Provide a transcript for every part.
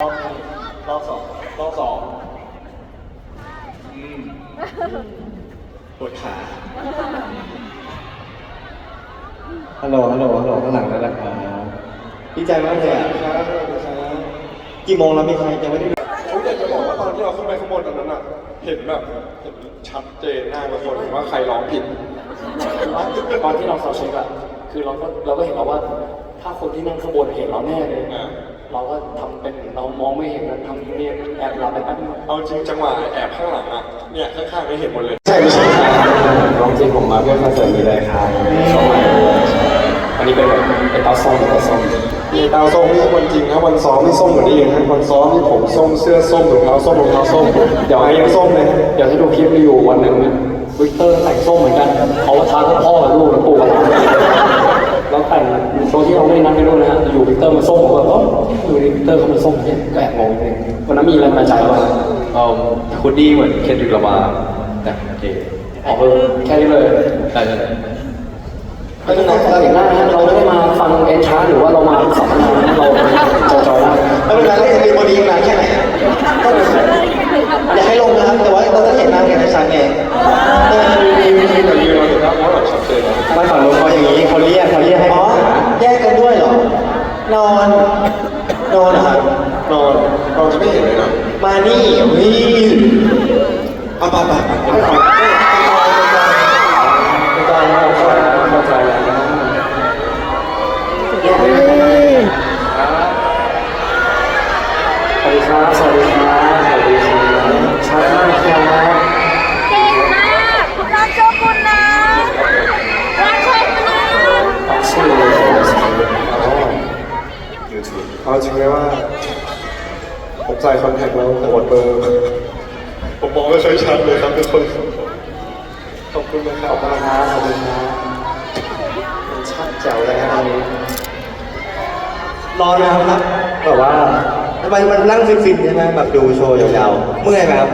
รอบสองรอบสองอืมปวดขาฮัลโหลฮัลโหลฮัลโหลข้างหลังแล้วนะครับดีใจมากเลยอะกี่โมงแล้วมีใครยังไม่ได้ดูผมอยากจะบอกว่าตอนที่เราขึ้นไปข้างบนตอนนั้นอะ เห็นแบบเห็นชัดเจนหน้าทุกคนว่าใครร้องผิด ตอนที่เราเขาเช็คอะคือเราก็เราก็เห็นแล้วว่า ถ้าคนที่นั่งข้างบนเห็นเราแน่เลยอ่า เราก็ทำเป็นเรามองไม่เห็นนะทำเนียนแอบหลับไปแป๊บนึงเอาจริงจังหวะแอบข้างหลังอะ เนี่ยข้างๆไม่เห็นหมดเลย ใช่ไม่ใช่ครับร้องจริงผมมาเพื่อคอนเสิร์ตนี้เลยครับชอบมากอันนี้เป็นแบบเป็นเตาส้มเป็นเตาส้มมีดาวส้มนี่วันจริงนะวันซ้อมนี่ส้มกว่านี้เองนะวันซ้อมนี่ผมส้มเสื้อส้มรองเท้าส้มรองเท้าส้มเดี๋ยวไอ้ยังส้มเลยเดี๋ยวให้ดูคลิปรีวิววันหนึ่งนะวิกเตอร์แต่งส้มเหมือนกันเขาว่าท้าพ่อกับลูกแล้วปู่กับหลานแล้วแต่งโดยที่เราไม่ได้นัดกันด้วยนะฮะอยู่วิกเตอร์มาส้มผมก็เอออยู่ดี วิกเตอร์เขามาส้มเนี่ยก็แอบงงนิดนึงวันนั้นมีอะไรมาจ่าลใจว่าเอ่อคุณดีเหมือนเคนดริกลามาแต่โอเคออกเออแค่นี้เลยใช่ก็จะฉะนั้นเราเห็นหน้านะเราไม่ได้มาฟังเอนชาร์หรือว่าเรามาสัมมนาเราจอยๆได้แล้วเวลาเล่นมีบอดี้นาแค่ไหนอะอยากให้ลงนะครับ แต่ว่าเราจะเห็นหน้ากันในชั้นไง มีมีแต่ยืนเราเห็นหน้าเขาแบบชัดเจนนะ ไม่ฝั่งนู้นเขาอย่างนี้เขาเรียกเขาเรียกให้อ๋อ แยกกันด้วยเหรอ นอน นอนเหรอครับ นอนเราจะไม่เห็นเลยนะ มานี่นี่เอาไปไปไปไปไปไป เข้าใจแล้วเข้าใจแล้วสวัสดีครับ สวัสดีครับ สวัสดีครับชัดมากครับ เก่งมากคุณรักโชกุนนะรักโชกุนนะ ออกชื่อเลยอ๋อ เอาจริงไหมว่า ผมใส่คอนแทคแล้วแต่หมดเบอร์ผมมองไม่ค่อยชัดเลยครับทุกคนขอบคุณนะคขรัอบบคุณครับขอบคุณครับชัดแจ๋วเลยครับตอนนี้รอนานครับแบบว่าทำไมมันนั่งฟินๆใช่ไหมแบบดูโชว์ยาวๆเมื่อยไหมครับ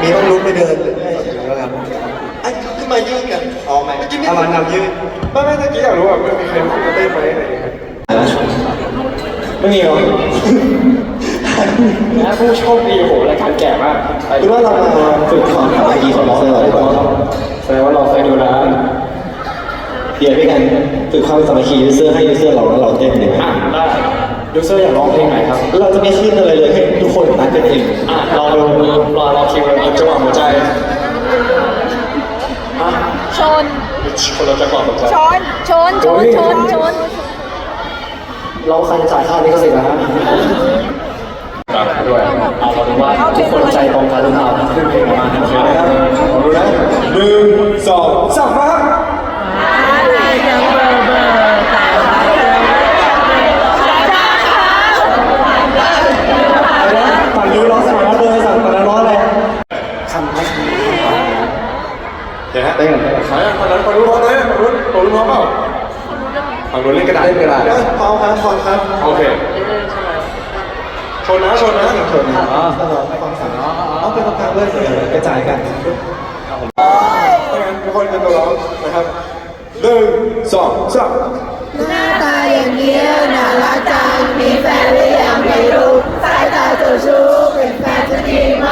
มีต้องลุกไปเดินหรือไม่ครับไอ้ขึ้นมายืดกันอ๋อไหมเอามานำยืดไม่ไม่ตะกี้อยากรู้ว่ามันมีใครรู้จะเต้นไหมอะไรอย่างเงี้ยไม่มีหรอ และผู้โชคดีโอ้โหรายการแก่มากไปคิดว่าเรามาฝึกความสามัคคีของเราเสื้อดีกว่าแสดงว่าเราเคยดูนะเดี๋ยวพี่กันฝึกความสามัคคียูเซอร์ให้ยูเซอร์เราแล้วเราเต้นดีไหมอะได้ยูเซอร์อยากร้องเพลงไหนครับ เราจะไม่ขึ้นอะไรเลยให้ทุกคนนัดกันเองอะลองดูรอรอคิวกันอีกจังหวะหัวใจอะชน คนเราจะก่อนผมจะชน ชน ชน ชน ชน เราใครจะจ่ายค่าลิขสิทธิ์นะฮะด้วย เอาเราดูว่าทุกคนใจตรงกันหรือเปล่าขึ้นเพลงออกมาโอเคนะครับ ขอดูนะหนึ่งสองสามครับ ฝั่งยูร้องสามร้อยเบอร์สั่งฝั่งนั้นร้องอะไร คำไม่ค เดี๋ยวฮะเต้นใครอะคนนั้นคนรู้นพร้อมไหมคนรู้นคนรู้นพร้อมเปล่า ฝั่งนู้นเล่นกระดาษเล่นกระดาษพร้อมครับพร้อมครับโอเค ชนนะชนนะชนอ๋อตลอดไม่ฟังสั่งอ๋ออ๋อเป็นประการเพื่อนกระจายกันถ้างั้นทุกคนเป็นตัวร้องนะครับหนึ่งสองสามหน้าตาอย่างเงี้ยน่ารักจังมีแฟนหรือยังไม่รู้สายตาเจ้าชู้เป็นแฟนจะดีไหม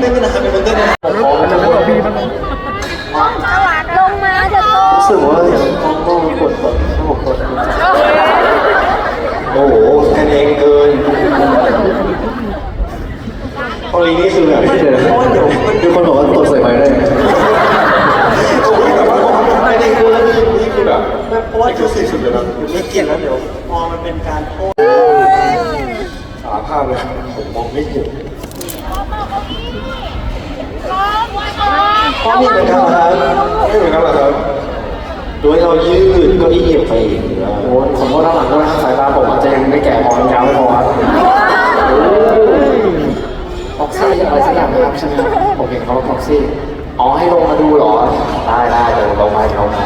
เต้นกันนะครับเป็นคนเต้นนะำผมจะไม่บอกพี่มันลงมาเถอะโต รู้สึกว่าเสียงต้องต้องกดกดต้องกดโอ้โหกันเองเกินพอลีนี่คือแบบเดี๋ยวมีคนบอกว่าตดใส่ไม้ได้ แต่ว่าไม่ได้คือนี่คือแบบเพราะว่าคือสี่สุดเลยนะ ไม่เกี่ยงแล้วเดี๋ยวพอมันเป็นการโทษ สารภาพเลย ผมมอไม่เหมือนกันครับไม่เหมือนกันหรอครับโดยเรายืดก็อี้ออกอย่างนี้แล้วโอ้ผมว่าด้านหลังด้วยนะสายตาผมอาจจะยังไม่แก่พอยาวไม่พอครับฟ็อกซี่อะไรสักอย่างนะครับใช่ไหมผมเห็นเขาว่าฟ็อกซี่อ๋อให้ลงมาดูเหรอ ได้ได้เดี๋ยวลงมาเดี๋ยวลงมา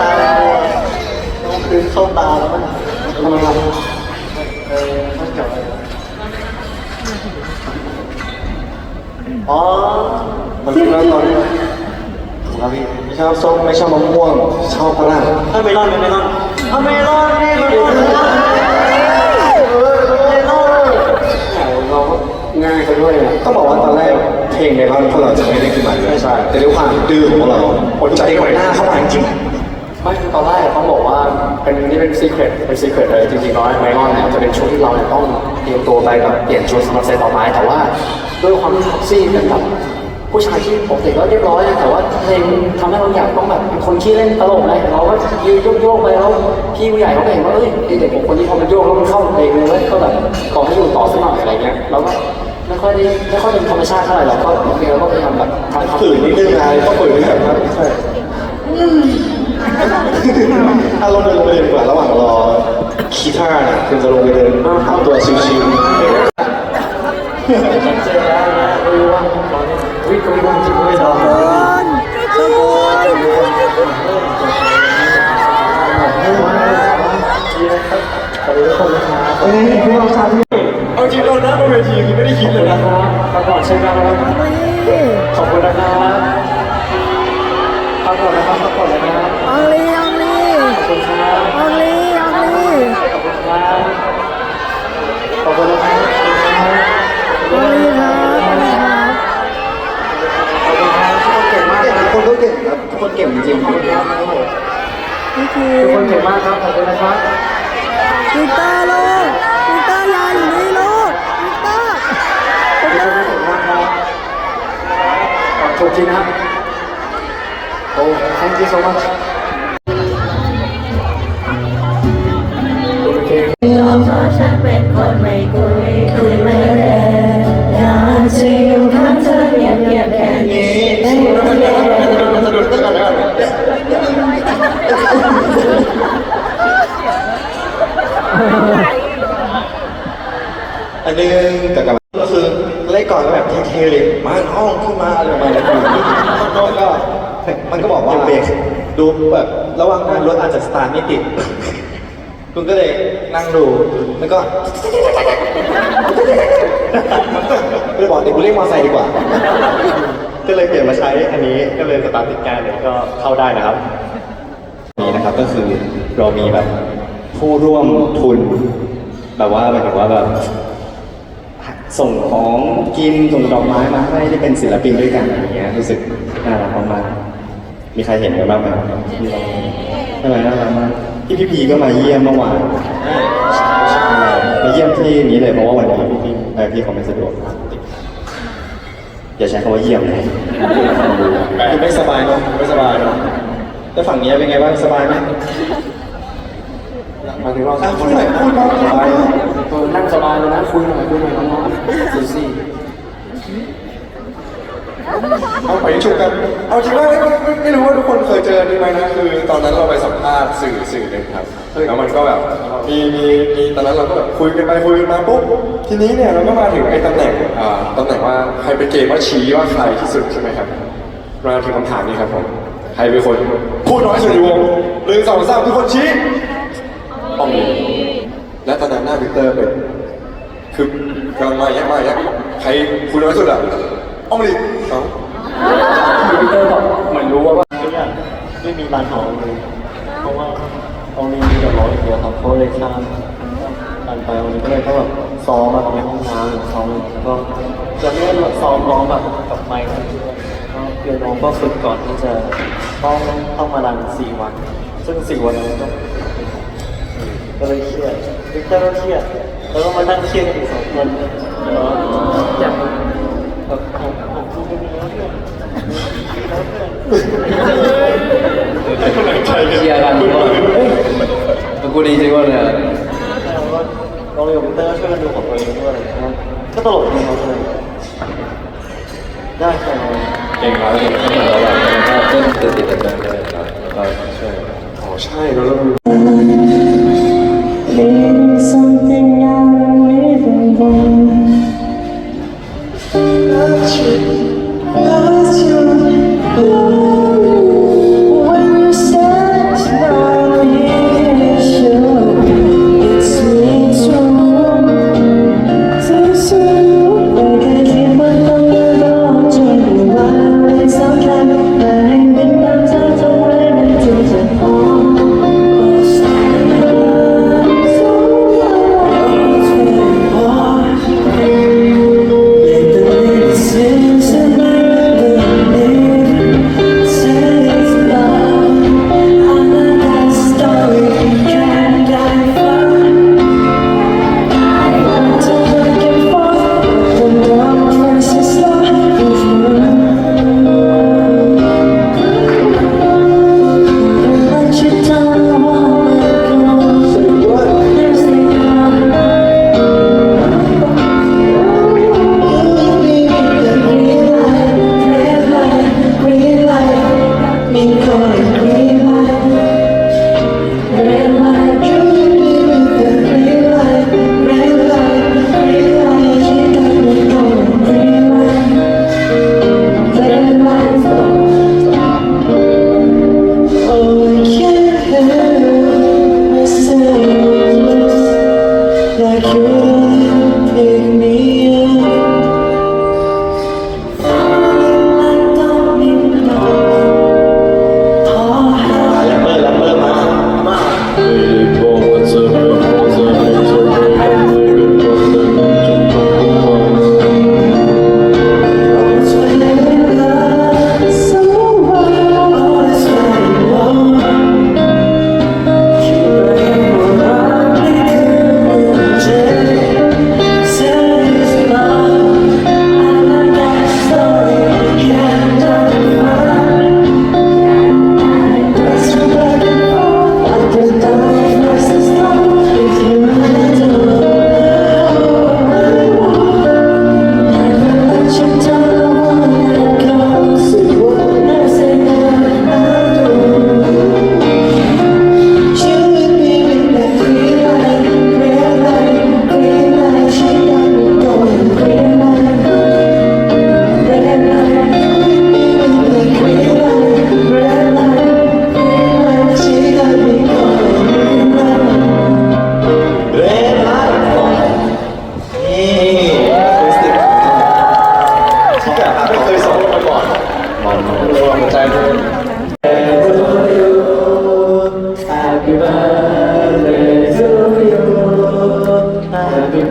ตาต้องคืนเข้าตาแล้วมันทำไมครับ อ๋อ มันคือแล้วตอนนี้ถูกครับพี่ไม่ชอบส้มไม่ชอบมะม่วงชอบกรั่งถ้าเมลอนเป็นเมลอนถ้าเมลอนนี่มันก็ง่ายซะด้วย ต้องบอกว่าตอนแรกเพลงในร้านพวกเราจะไม่ได้ขึ้นมาเลยใช่แต่ด้วยความดื้อของเราอดใจไว้หน้าเข้ามาจริงไม่คือตอนแรกเขาบอกว่า เป็นนี่เป็นซีเครตเป็นซีเครตเลยจริงๆแล้วไมลอนเนี่ยจะเป็นช่วงที่เราเนี่ยต้องเตรียมตัวไปแบบเปลี่ยนชุดสำหรับเซตต่อไม้แต่ว่าด้วยความที่ท็อกซี่เป็นแบบผู้ชายที่ปกติก็เรียบร้อยนะแต่ว่าเพลงทำให้เราอยากต้องแบบเป็นคนขี้เล่นตลกเลยเราก็ยืนโยกๆไปแล้วพี่ผู้ใหญ่เขาก็เห็นว่าเอ้ยเด็กของคนที่เขามันโยกแล้วมันเข้าเพลงเลยเว้ยก็แบบขอให้อยู่ต่อสักหน่อยอะไรเงี้ยเราก็ไม่ค่อยได้ไม่ค่อยเป็นธรรมชาติเท่าไหร่เราก็โอเคเราก็พยายามแบบทำๆฝืนนิดนึงนะต้องฝืนนิดนึงครับใช่ ถ้าลงเดินลงไปเดีกว่าระหว่างรอคีตาเนี่ยคุณจะลงไปเดินทำตัวชิวๆเจอแล้วนะไม่รู้ว่าวิ่งก็วิ่งจริงไม่ได้ขอบคุณๆเอาจริงเราหน้าบนเวทีคือไม่ได้คิดเลยนะครับพักผ่อนเช่นกันนะครับขอบคุณนะครับพักผ่อนนะครับพักผ่อนนะครับ อองลีอองลี ขอบคุณครับ อองลีอองลี ขอบคุณครับขอบคุณครับอองลีครับอองลีครับขอบคุณครับทุกคนเก่งมากทุกคนเก่งครับทุกคนเก่งจริงๆนี่คือทุกคนเก่งมากครับขอบคุณนะครับวิกเตอร์ลูกวิตอร์ยายอยู่นี่โลูกวิตอร์ทุกคนเก่งมากครับขอบคุณจริงนะครับโอ้ thank you so much เป็นคนไม่คุยคุยไม่เร็วอยากจะอยู่ข้างเธอเงียบเงียบๆแค่นี้อันนึงแต่กับก็คือเล่นก่อนก็แบบเทเลยมาห้องขึ้นมาอะไรประมาณนั้นข้างนอกก็มันก็บอกว่าเบรกดูแบบระหว่างนั้นรถอาจจะสตาร์ทไม่ติด คุณก็เลยนั่งดูแล้วก็ก็เลยบอกเดี๋ยวกูเรียกมอไซค์ดีกว่า ก็เลยเปลี่ยนมาใช้อันนี้ก็เลยสตาร์ทติดง่ายเลยก็เข้าได้นะครับ นี้นะครับก็คือเรามีแบบผู้ร่วมทุน แบบว่าหมายถึงว่าแบบส่งของกินส่งดอกไม้มาให้ที่เป็นศิลปินด้วยกันอะไรเงี้ยรู้สึกน่ารักมากมีใครเห็นกันบ้างไหมใช่ไหมน่ารักมาก พี่พี่พีก็มาเยี่ยมเมื่อวานมาเยี่ยมที่นี้เลยเพราะว่าวันนี้พี่พี่เอ่อพี่เขาไม่สะดวกอย่าใช้คำว่าเยี่ยมเลยคือไม่สบายเนาะไม่สบายเนาะแต่ฝั่งนี้เป็นไงบ้างสบายไหมมาถึงเราอะพูดหน่อยพูดบ้างสบายไหมเออนั่งสบายเลยนะคุยหน่อยคุยหน่อยน้องๆซูซี่ เอาไปชุบกัน เอาจริงว่าไม่ไม่ไม่รู้ว่าทุกคนเคยเจอนี่ไหมนะคือ ตอนนั้นเราไปสัมภาษณ์สื่อสื่อหนึ่งครับแล้วมันก็แบบมีมีมีตอนนั้นเราก็แบบคุยกันไปคุยกันมาปุ๊บทีนี้เนี่ยเราก็มาถึงไอ้ตำแหน่งอ่าตำแหน่งว่าใครเป็นเกมว่าชี้ว่าใครที่สุดใช่ไหมครับมาถึงคำถามนี้ครับผมใครเป็นคนพูดน้อยสุดในวงหนึ่งสองสามทุกคนชี้อองลีและตอนนั้นหน้าวิกเตอร์เป็นคือกำลังมาอย่างเงี้ยมาอย่างเงี้ยใครคุยน้อยสุดอะอองลีเอ้า พีเตอร์บอกเหมือนรู้ว่าว่าไม่มีร้านทองเลยเพราะว่าเอานี้มีแต่ร้อยเดียวครับเขาเลยข้ามกันไปวันนี้ก็เลยต้องแบบซ้อมมาในห้องน้ำซ้อมแล้วก็จะไม่ได้ซ้อมร้องแบบกับไมค์อะไรด้วยก็เปียโนก็ฝึกก่อนที่จะต้องต้องมารันสี่วัน ซึ่งสี่วันนั้นก็ก็เลยเครียดวิกเตอร์ก็เครียดแล้วก็มานั่งเครียดอีกสองคนแล้วอยาก เชียร์กันว่ามันกูดีจริงวะเนี่ยแต่ว่าเราเรียนกับเตอร์ช่วยกันดูของตัวเองด้วยนะครับก็ตลกดีครับเลยได้ครับเก่งมากเลยก็เหมือนเราแบบเต้นติดติดติดกันเลยครับก็ช่วยอ๋อใช่แล้ว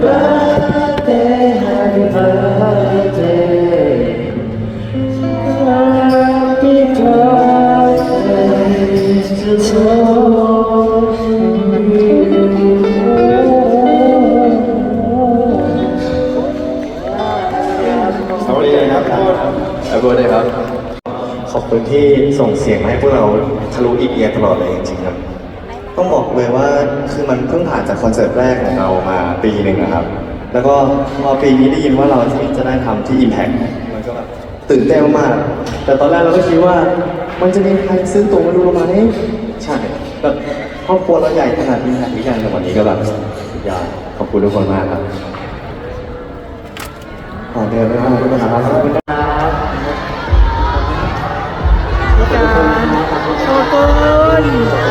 birthday Happy birthday Happy birthday to you สวัสดีครับแอปเปิลเลยครับ ขอบคุณที่ส่งเสียงมาให้พวกเราทะลุอีเอียตลอดเลยจริงๆครับ ต้องบอกเลยว่าคือมันเพิ่งผ่านจากคอนเสิร์ตแรกของเรามาปีหนึ่งนะครับ แล้วก็พอปีนี้ได้ยินว่าเราที่จะได้ทำที่ Impact มันก็แบบตื่นเต้นมากแต่ตอนแรกเราก็คิดว่า มันจะมีใครซื้อตั๋วมาดูเราไหมใช่แบบครอบครัวเราใหญ่ขนาด Impact หรือยังแต่วันนี้ก็แบบยอดขอบคุณทุกคนมากครับขอเดินไปทางคุณนะครับขนะครับขอบคุณครับ ขอบคุณ